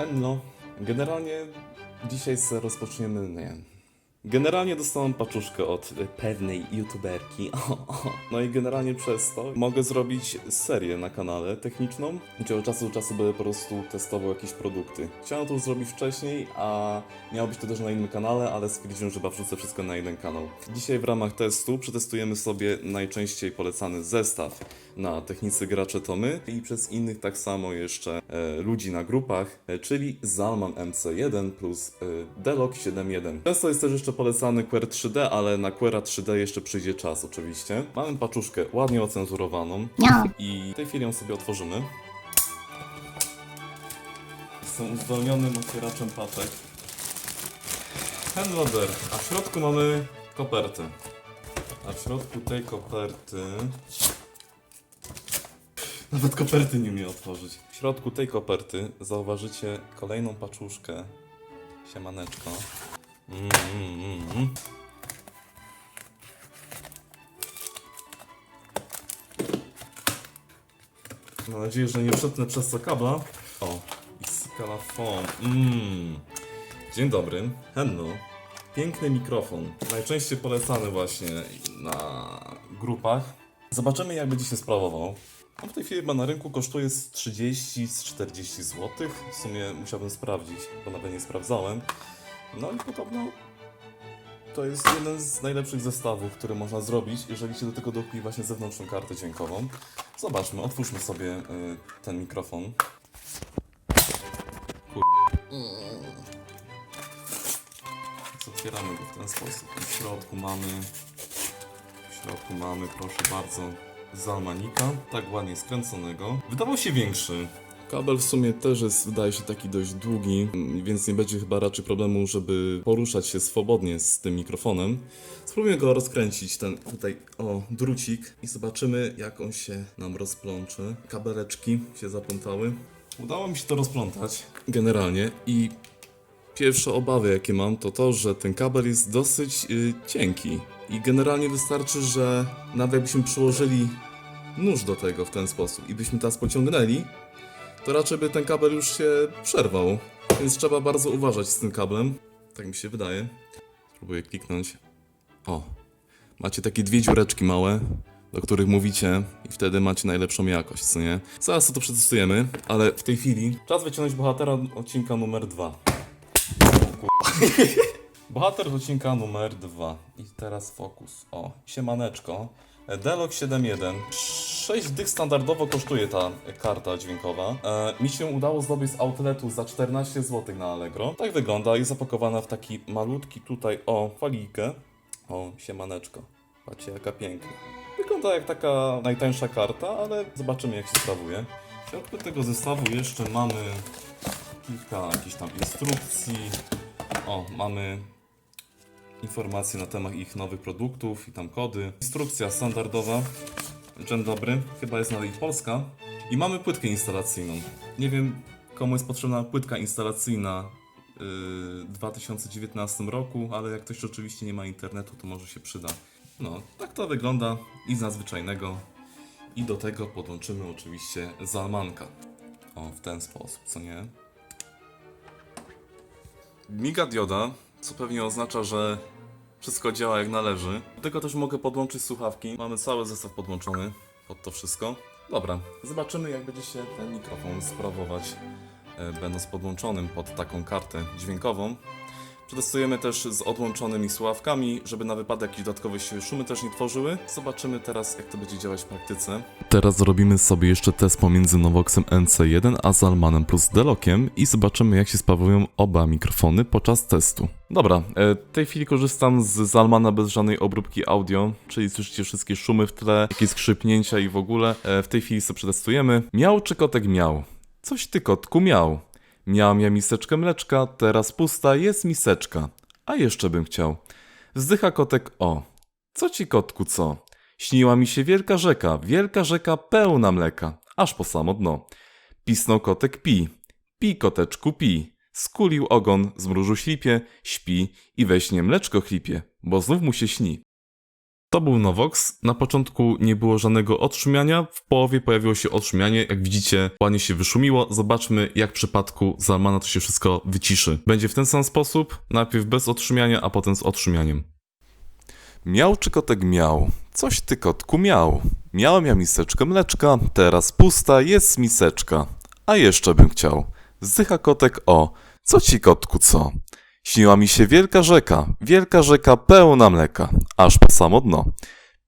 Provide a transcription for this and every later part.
Hello. Generalnie dzisiaj rozpoczniemy, nie Generalnie dostałem paczuszkę od pewnej youtuberki. No i generalnie przez to mogę zrobić serię na kanale techniczną, gdzie od czasu do czasu będę po prostu testował jakieś produkty. Chciałem to już zrobić wcześniej, a miało być to też na innym kanale, ale stwierdziłem, że chyba wrzucę wszystko na jeden kanał. Dzisiaj w ramach testu przetestujemy sobie najczęściej polecany zestaw na technicy gracze Tomy i przez innych tak samo jeszcze e, ludzi na grupach, e, czyli Zalman MC1 plus e, Delok 7.1. Często jest też jeszcze polecany Quer 3D, ale na Quera 3D jeszcze przyjdzie czas oczywiście. Mamy paczuszkę ładnie ocenzurowaną Miau. i w tej chwili ją sobie otworzymy. Jestem uzdolnionym otwieraczem paczek. Handloader, a w środku mamy kopertę. A w środku tej koperty... Nawet koperty nie umie otworzyć. W środku tej koperty zauważycie kolejną paczuszkę. Siemaneczko. Mm, mm, mm. Mam nadzieję, że nie przetnę przez to kabla. O, i skala foam. Mmm. Dzień dobry. Hello. Piękny mikrofon. Najczęściej polecany właśnie na grupach. Zobaczymy, jak będzie się sprawował. On w tej chwili chyba na rynku kosztuje z 30 z 40 zł. W sumie musiałbym sprawdzić, bo nawet nie sprawdzałem. No i podobno to jest jeden z najlepszych zestawów, który można zrobić, jeżeli się do tego dokupi właśnie zewnętrzną kartę dźwiękową. Zobaczmy, otwórzmy sobie y, ten mikrofon. Otwieramy go w ten sposób. I w środku mamy... W środku mamy, proszę bardzo, zalmanika, tak ładnie skręconego. Wydawał się większy. Kabel w sumie też jest, wydaje się, taki dość długi, więc nie będzie chyba raczej problemu, żeby poruszać się swobodnie z tym mikrofonem. Spróbujmy go rozkręcić, ten tutaj, o, drucik i zobaczymy, jak on się nam rozplączy. Kabeleczki się zaplątały. Udało mi się to rozplątać generalnie i Pierwsze obawy, jakie mam, to to, że ten kabel jest dosyć y, cienki. I generalnie wystarczy, że nawet jakbyśmy przyłożyli nóż do tego w ten sposób i byśmy teraz pociągnęli, to raczej by ten kabel już się przerwał. Więc trzeba bardzo uważać z tym kablem. Tak mi się wydaje. Spróbuję kliknąć. O, macie takie dwie dziureczki małe, do których mówicie i wtedy macie najlepszą jakość, co nie? Zaraz to przetestujemy, ale w tej chwili czas wyciągnąć bohatera odcinka numer dwa. Bohater odcinka numer 2. I teraz fokus. O, siemaneczko. Delok 7.1. 6 dych standardowo kosztuje ta karta dźwiękowa. E, mi się udało zdobyć z outletu za 14 zł na Allegro. Tak wygląda. Jest zapakowana w taki malutki tutaj, o, falikę. O, siemaneczko. Patrzcie jaka piękna. Wygląda jak taka najtańsza karta, ale zobaczymy jak się sprawuje. W środku tego zestawu jeszcze mamy kilka jakichś tam instrukcji. O, mamy informacje na temat ich nowych produktów i tam kody. Instrukcja standardowa. Dzień dobry, chyba jest nadal polska. I mamy płytkę instalacyjną. Nie wiem, komu jest potrzebna płytka instalacyjna yy, w 2019 roku, ale jak ktoś oczywiście nie ma internetu, to może się przyda. No, tak to wygląda. Nic nadzwyczajnego. I do tego podłączymy oczywiście zalmanka. O, w ten sposób, co nie? Miga dioda, co pewnie oznacza, że wszystko działa jak należy. Tego też mogę podłączyć słuchawki. Mamy cały zestaw podłączony pod to wszystko. Dobra, zobaczymy jak będzie się ten mikrofon sprawować, e, będąc podłączonym pod taką kartę dźwiękową. Przetestujemy też z odłączonymi słuchawkami, żeby na wypadek jakieś dodatkowe się szumy też nie tworzyły. Zobaczymy teraz, jak to będzie działać w praktyce. Teraz zrobimy sobie jeszcze test pomiędzy Novoxem NC1 a Zalmanem plus Delokiem i zobaczymy, jak się sprawują oba mikrofony podczas testu. Dobra, e, w tej chwili korzystam z Zalmana bez żadnej obróbki audio, czyli słyszycie wszystkie szumy w tle, jakieś skrzypnięcia i w ogóle. E, W tej chwili sobie przetestujemy. Miał czy kotek miał? Coś ty kotku miał. Miałam ja miseczkę mleczka, teraz pusta jest miseczka. A jeszcze bym chciał. Wzdycha kotek o. Co ci kotku co? Śniła mi się wielka rzeka, wielka rzeka pełna mleka, aż po samo dno. Pisnął kotek pi. Pi koteczku pi. Skulił ogon, zmrużył ślipie, śpi i we śnie mleczko chlipie, bo znów mu się śni. To był Novox. Na początku nie było żadnego odszumiania, w połowie pojawiło się odszumianie. Jak widzicie, ładnie się wyszumiło. Zobaczmy, jak w przypadku Zalmana to się wszystko wyciszy. Będzie w ten sam sposób, najpierw bez odszumiania, a potem z odszumianiem. Miał czy kotek miał? Coś ty kotku miał. Miałem ja miseczkę mleczka, teraz pusta jest miseczka. A jeszcze bym chciał. Zdycha kotek o. Co ci kotku co? Śniła mi się wielka rzeka, wielka rzeka pełna mleka, aż po samo dno.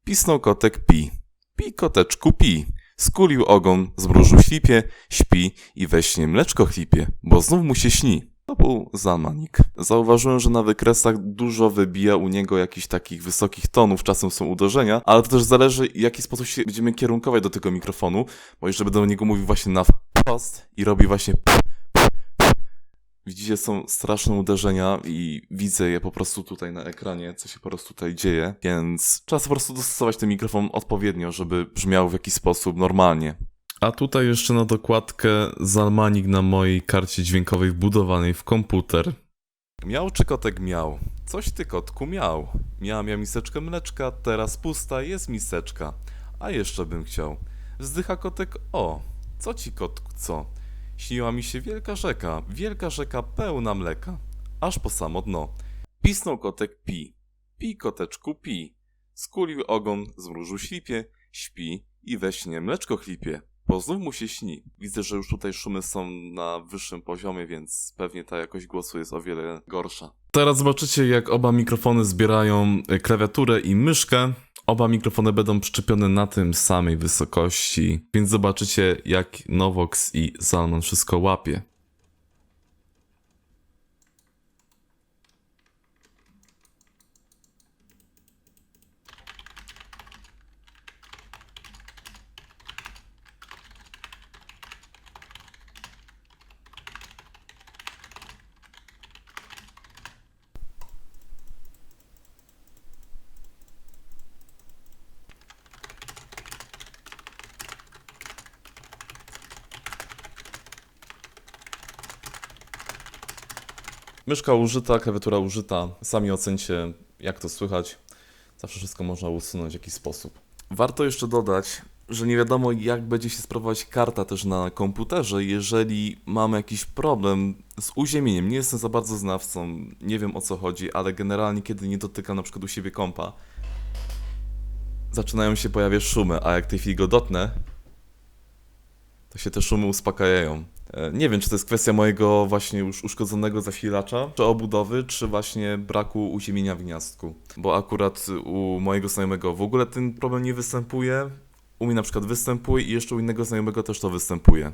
Pisnął kotek pi. Pi koteczku pi. Skulił ogon, zmrużył ślipie, śpi i we śnie mleczko chlipie, bo znów mu się śni. To był zamanik. Zauważyłem, że na wykresach dużo wybija u niego jakichś takich wysokich tonów, czasem są uderzenia, ale to też zależy, w jaki sposób się będziemy kierunkować do tego mikrofonu, bo jeżeli będę do niego mówił właśnie na wprost i robi właśnie Widzicie, są straszne uderzenia i widzę je po prostu tutaj na ekranie, co się po prostu tutaj dzieje, więc trzeba po prostu dostosować ten mikrofon odpowiednio, żeby brzmiał w jakiś sposób normalnie. A tutaj jeszcze na dokładkę Zalmanik na mojej karcie dźwiękowej wbudowanej w komputer. Miał czy kotek miał? Coś ty kotku miał. Miałam ja miseczkę mleczka, teraz pusta jest miseczka. A jeszcze bym chciał. Wzdycha kotek o. Co ci kotku co? Śniła mi się wielka rzeka, wielka rzeka pełna mleka. Aż po samo dno. Pisnął kotek pi. Pi koteczku pi. Skulił ogon, zmrużył ślipie, śpi i we śnie mleczko chlipie. Bo znów mu się śni. Widzę, że już tutaj szumy są na wyższym poziomie, więc pewnie ta jakość głosu jest o wiele gorsza. Teraz zobaczycie, jak oba mikrofony zbierają e, klawiaturę i myszkę. Oba mikrofony będą przyczepione na tym samej wysokości, więc zobaczycie, jak Novox i Zalman wszystko łapie. Myszka użyta, klawiatura użyta. Sami ocencie, jak to słychać. Zawsze wszystko można usunąć w jakiś sposób. Warto jeszcze dodać, że nie wiadomo, jak będzie się sprawować karta też na komputerze, jeżeli mamy jakiś problem z uziemieniem. Nie jestem za bardzo znawcą, nie wiem o co chodzi, ale generalnie, kiedy nie dotykam na przykład u siebie kompa, zaczynają się pojawiać szumy, a jak w tej chwili go dotnę, to się te szumy uspokajają. E, Nie wiem, czy to jest kwestia mojego właśnie już uszkodzonego zasilacza, czy obudowy, czy właśnie braku uziemienia w gniazdku. Bo akurat u mojego znajomego w ogóle ten problem nie występuje, u mnie na przykład występuje i jeszcze u innego znajomego też to występuje.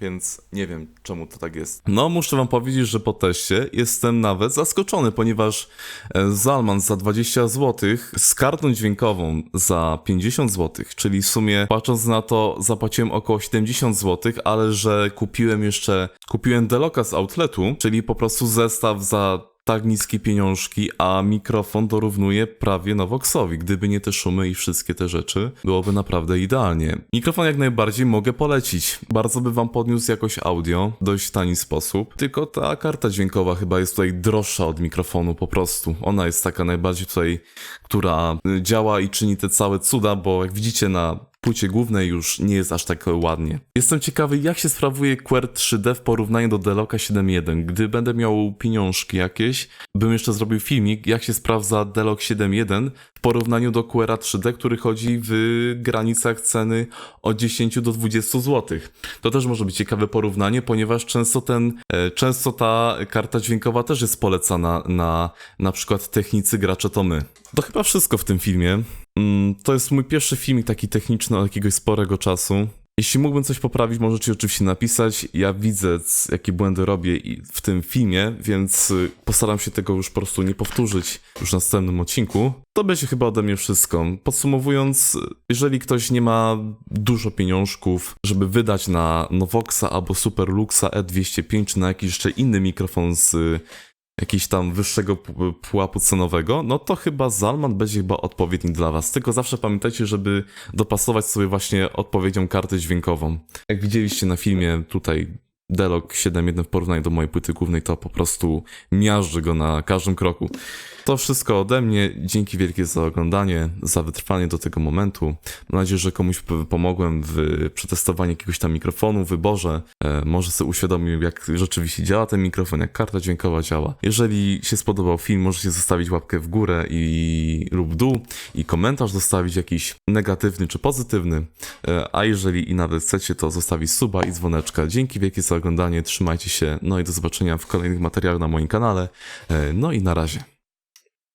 Więc nie wiem, czemu to tak jest. No, muszę wam powiedzieć, że po teście jestem nawet zaskoczony, ponieważ e, Zalman za 20 zł z kartą dźwiękową za 50 zł, czyli w sumie patrząc na to zapłaciłem około 70 zł, ale że kupiłem jeszcze, kupiłem Deloka z outletu, czyli po prostu zestaw za tak niskie pieniążki, a mikrofon dorównuje prawie Novoxowi. Gdyby nie te szumy i wszystkie te rzeczy, byłoby naprawdę idealnie. Mikrofon jak najbardziej mogę polecić. Bardzo by wam podniósł jakość audio dość tani sposób. Tylko ta karta dźwiękowa chyba jest tutaj droższa od mikrofonu po prostu. Ona jest taka najbardziej tutaj, która y, działa i czyni te całe cuda, bo jak widzicie na płycie głównej już nie jest aż tak ładnie. Jestem ciekawy, jak się sprawuje QR 3D w porównaniu do Deloka 7.1. Gdy będę miał pieniążki jakieś, bym jeszcze zrobił filmik, jak się sprawdza Delok 7.1 w porównaniu do QR 3D, który chodzi w granicach ceny od 10 do 20 zł. To też może być ciekawe porównanie, ponieważ często ten, e, często ta karta dźwiękowa też jest polecana na na przykład technicy gracze to my. To chyba wszystko w tym filmie. Mm, To jest mój pierwszy filmik taki techniczny od jakiegoś sporego czasu. Jeśli mógłbym coś poprawić, możecie oczywiście napisać. Ja widzę, jakie błędy robię w tym filmie, więc y, postaram się tego już po prostu nie powtórzyć już w następnym odcinku. To będzie chyba ode mnie wszystko. Podsumowując, jeżeli ktoś nie ma dużo pieniążków, żeby wydać na Novoxa albo Superluxa E205 czy na jakiś jeszcze inny mikrofon z jakiś tam wyższego pu- pułapu cenowego, no to chyba Zalman będzie chyba odpowiedni dla was. Tylko zawsze pamiętajcie, żeby dopasować sobie właśnie odpowiednią kartę dźwiękową. Jak widzieliście na filmie tutaj Delog 7.1 w porównaniu do mojej płyty głównej to po prostu miażdży go na każdym kroku. To wszystko ode mnie. Dzięki wielkie za oglądanie, za wytrwanie do tego momentu. Mam nadzieję, że komuś pomogłem w przetestowaniu jakiegoś tam mikrofonu, wyborze. E, może sobie uświadomił, jak rzeczywiście działa ten mikrofon, jak karta dźwiękowa działa. Jeżeli się spodobał film, możecie zostawić łapkę w górę i lub dół i komentarz zostawić jakiś negatywny czy pozytywny. E, a jeżeli i nawet chcecie, to zostawić suba i dzwoneczka. Dzięki wielkie za oglądanie, trzymajcie się, no i do zobaczenia w kolejnych materiałach na moim kanale. E, no i na razie.